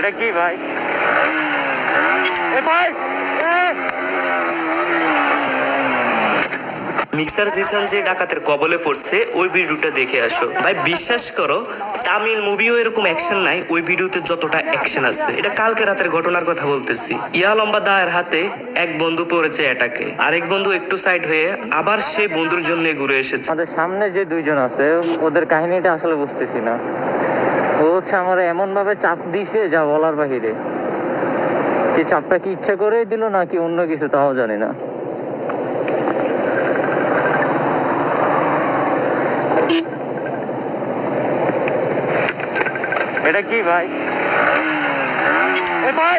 এটা কি ভাই? মিক্সার জিসান যে ডাকাতের কবলে পড়ছে ওই ভিডিওটা দেখে আসো। ভাই বিশ্বাস করো তামিল মুভিও এরকম অ্যাকশন নাই ওই ভিডিওতে যতটা অ্যাকশন আছে। এটা কালকে রাতের ঘটনার কথা বলতেছি। ইয়া লম্বা দায়ের হাতে এক বন্ধু পড়েছে এটাকে আরেক বন্ধু একটু সাইড হয়ে আবার সে বন্ধুর জন্য ঘুরে এসেছে। আমাদের সামনে যে দুইজন আছে ওদের কাহিনীটা আসলে বুঝতেছি না। ও হচ্ছে আমার এমন ভাবে চাপ দিছে যা বলার বাহিরে। কি চাপটা কি ইচ্ছা করেই দিল নাকি অন্য কিছু তাও জানি না। এটা কি ভাই? এ! ভাই!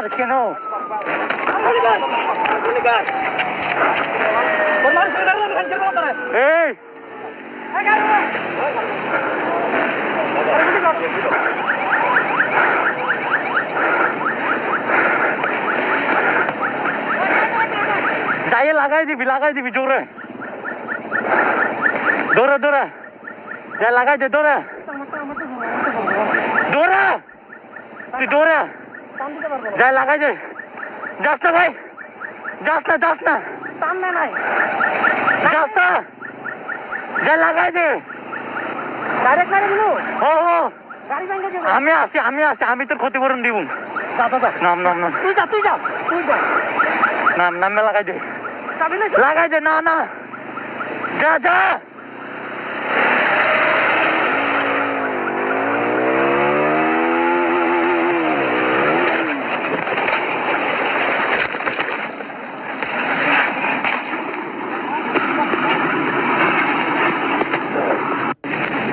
আমার কেন? এই! যাইয়ে লাগাই দিবি লাগাই দিবি জোরে। দৌড়ে দৌড়ে। যাই লাগাই দে, দৌড়ে। দৌড়ে! তুই দৌড়ে। যাই লাগাই দে। যাস না ভাই। যাস না যাস না। সামনে নাই। যাস না। যাই লাগাই দে। ডাইরেক্ট মারি দিলু ও ও। গাড়ি ভেঙে দেবো। আমি আছি আমি আছি আমি তোর ক্ষতিপূরণ দিব। যা যা নাম নাম নাম। তুই যা তুই যা তুই যা। নাম নামে লাগাই দে। লাগাই দে না না। যা যা।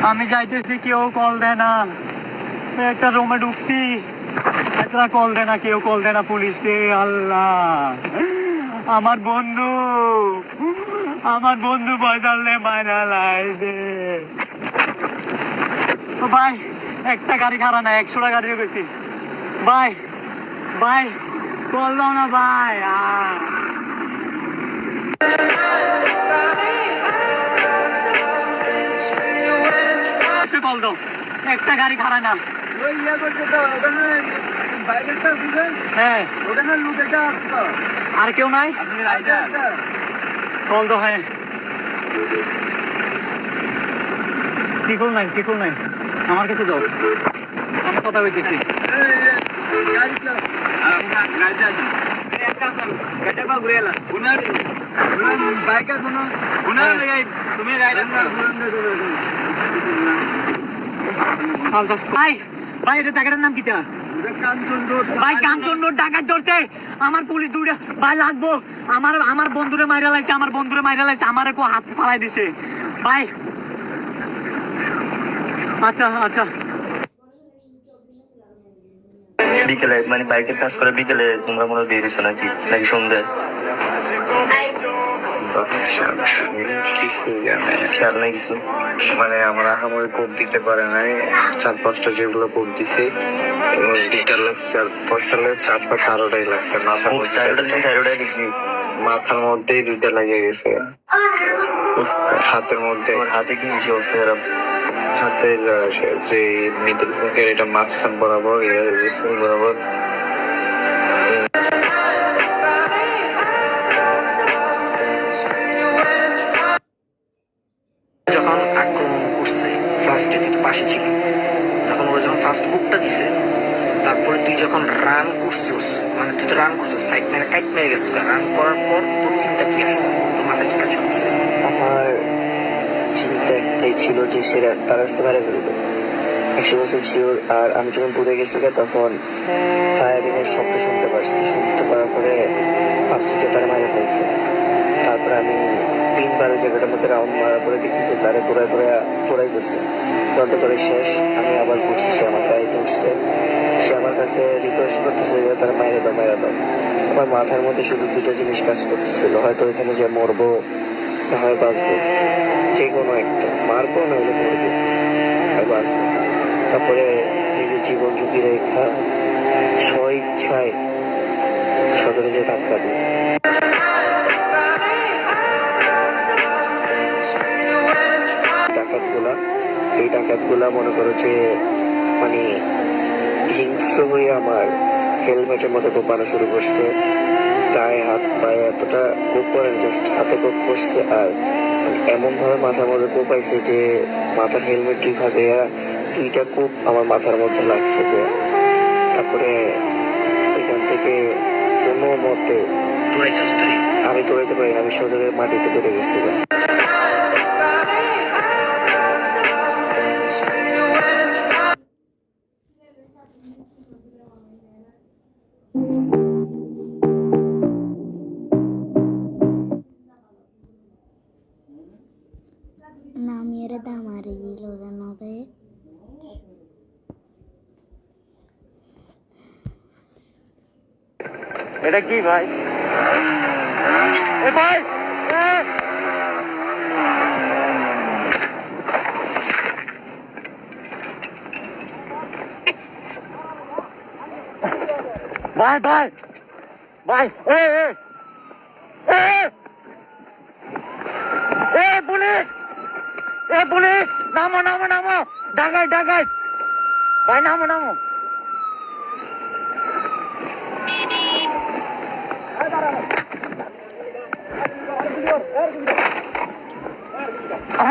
আমি যাইতেছি, কেউ কল দেয় না। একটা রুমে ঢুকছি। একটা কল দেয় না, কেউ কল দেয় না পুলিশ আল্লাহ। আমার বন্ধু। আমার বন্ধু বয়দালে মায়না লাইছে। ভাই, একটা গাড়ি খারাপ না একশোটা গাড়ি গেছি। ভাই ভাই, কল দাও না ভাই। আহ কল দাও একটা গাড়ি খারাপ না ওই ইয়া করছে তো ওখানে বাইরেটা বুঝেন হ্যাঁ। ওখানে এটা আর কেউ নাই? আপনি রাইডার? কল দাও হ্যাঁ। Triple nine triple nine. আমার কাছে দাও। আমি কথা বলতেছি। বাইক আছে না? তুমি ভাই ভাই এটা জায়গাটার নাম কাঞ্চন রোড ভাই কাঞ্চন রোড ডাকাত ধরছে। আমার পুলিশ দুইটা ভাই লাগবো। আমার আমার বন্ধুরে মাইরা লাইছে আমার বন্ধুরে মাইরা আমারে কো হাত ফালাই দিছে। ভাই। আচ্ছা আচ্ছা। বিকেলে মানে বাইকের কাজ করে বিকেলে তোমরা মনে হয় দিয়ে দিছো নাকি? নাকি সন্ধ্যে মানে আমরা আহামরি কোপ দিতে পারে নাই চার পাঁচটা যেগুলো কোপ দিছে দুইটা লাগছে আর ফসলের চার পাঁচ আরোটাই লাগছে মাথার মধ্যে দুইটা লাগিয়ে গেছে হাতের মধ্যে হাতে কি অবস্থা খারাপ হাতের যে মিডল ফিঙ্গার এটা মাঝখান বরাবর বরাবর দিছে। তারপরে তুই যখন রান করছিস মানে তুই তো রান করছিস সাইড মেরে কাইট মেরে গেছিস রান করার পর তোর চিন্তা কি আসছে তোর মাথায় কি কাজ করছে আমার চিন্তা একটাই ছিল যে সেরা তারা আসতে মেরে ফেলবে। একশো বছর শিওর আর আমি যখন পুড়ে গেছি তখন ফায়ারিং এর শব্দ শুনতে পারছি। শুনতে পারার পর ভাবছি যে তারা মারে ফেলছে। তারপরে আমি তিনবার ওই জায়গাটার মধ্যে রাউন্ড মারার পরে দেখতেছি, তারা ঘুরায় ঘুরায় ঘুরাইতেছে তত করে শেষ, আমি আবার বুঝছি সে আমার গাড়িতে উঠছে সে আমার কাছে রিকোয়েস্ট করতেছে যে তারা মাইরে দাও মাইরে দাও। আমার মাথার মধ্যে শুধু দুটো জিনিস কাজ করতেছিল, হয়তো এখানে যে মরবো না হয় বাঁচবো, যে কোনো একটা। মারবো না হলে মরবো, আর বাঁচবো। তারপরে নিজের জীবন ঝুঁকি রেখা, স্ব ইচ্ছায় সদরে যে ধাক্কা দিই। এই ডাকাতগুলা মনে করো যে মানে হিংস্র হয়ে আমার হেলমেটের মতো কোপানো শুরু করছে। গায়ে হাত পায়ে এতটা কোপ করেন জাস্ট হাতে কোপ করছে আর এমন ভাবে মাথার মধ্যে কোপাইছে যে মাথার হেলমেট দুই ভাগে দুইটা কোপ আমার মাথার মধ্যে লাগছে যে তারপরে এখান থেকে কোনো মতে আমি দৌড়াইতে পারি না আমি সদরের মাটিতে পড়ে গেছি এটা কি ভাই? এ ভাই! ভাই ভাই! ভাই এ! এ! এ, পুলিশ! এ, পুলিশ! নামো নামো নামো! ডাকাই ডাকাই! ভাই, নামো নামো!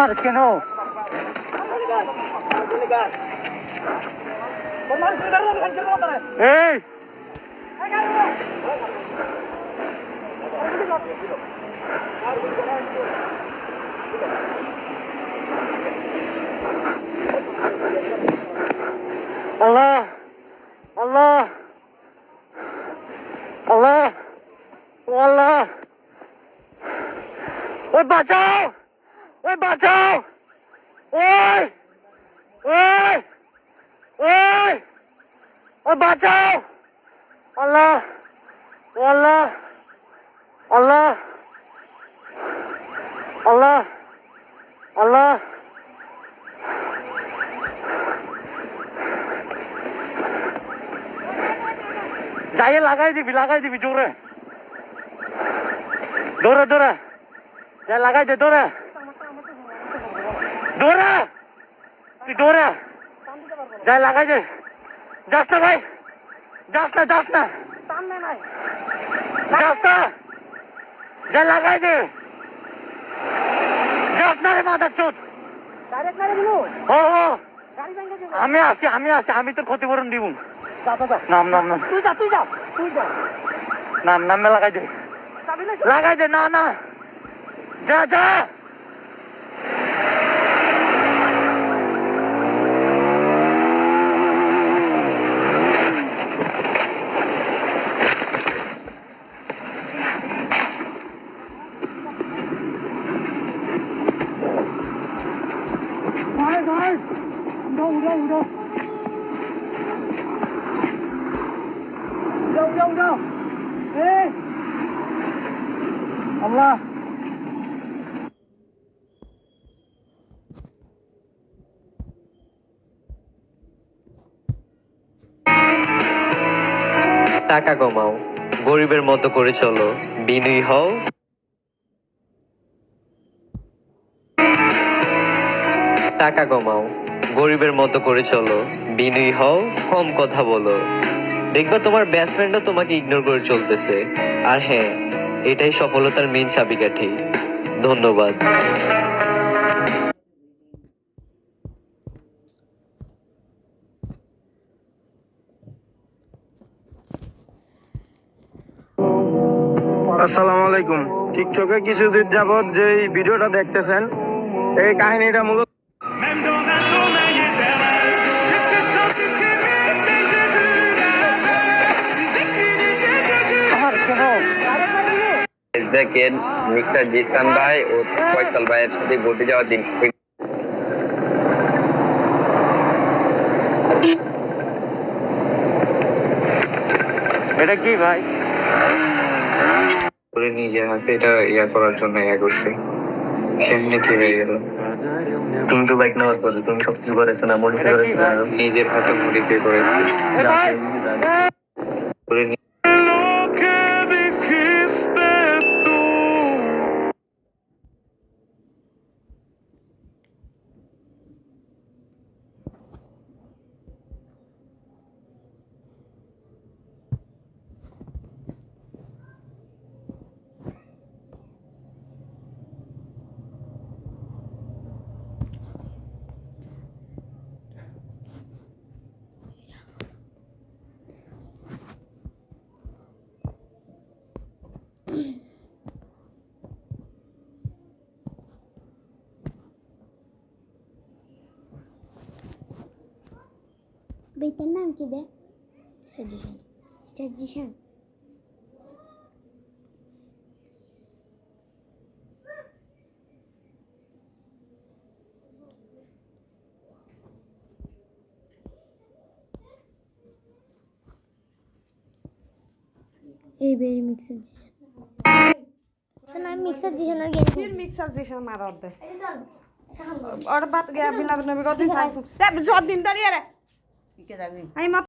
আর কেন এই আল্লাহ আল্লাহ আল্লাহ ও আল্লাহ ওই বাঁচাও ওই বাঁচাও। ওই ওই ওই। ওই বাঁচাও। আল্লাহ, ও আল্লাহ আল্লাহ আল্লাহ আল্লাহ। যাইয়ে লাগাই দিবি লাগাই দিবি, জোরে। দৌড়ে দৌড়ে। যা, লাগাই দে, দৌড়ে। দৌড়ে। তুই দৌড়ে। যাই লাগাই দে। যাস না ভাই। যাস না যাস না। যাস না। যা লাগাই দে। যাস না রে মাথার চোদ। ও ও। আমি আসছি আমি আসছি আমি তোর ক্ষতিপূরণ দিব। নাম নাম নাম। তুই যা তুই যা তুই যা। নাম নামে লাগাই দে। লাগাই দে না না। যা যা। ভাই উড়ো উড়ো উড়ো উড়ো উড়ো উড়ো এই আল্লাহ টাকা কমাও, গরিবের মতো করে চলো, বিনয়ী হও। টাকা কমাও। গরিবের মতো করে চলো। বিনয়ী হও, কম কথা বলো। দেখবা তোমার বেস্ট ফ্রেন্ডও তোমাকে ইগনোর করে চলতেছে। আর হ্যাঁ এটাই সফলতার মেন চাবিকাঠি। ধন্যবাদ। আসসালামু আলাইকুম। টিকটকে কিছুদিন যাবত যে ভিডিওটা দেখতেছেন, এই কাহিনীটা মূলত দেখেন মিক্সার জিসান ভাই ও ফয়সাল ভাইয়ের সাথে ঘটে যাওয়া দিন এটা কি ভাই? করে নিজের হাতে এটা ইয়া করার জন্য ইয়া করছে। কেমনে কি হয়ে গেল। তুমি তো বাইক নেওয়ার পরে তুমি সবকিছু করেছ না মডিফাই করেছ না? নিজের হাতে মডিফাই করেছে। করে নি- বইটার নাম কি দে সাজেশন সাজেশন এই বেরি মিক্সার আমি মিক্সার দিছেন আর গেম फिर मिक्सर जैसा मारा होते और बात गया बिना बिना बिना दिन साइड जब दिन डरिए रे आई मत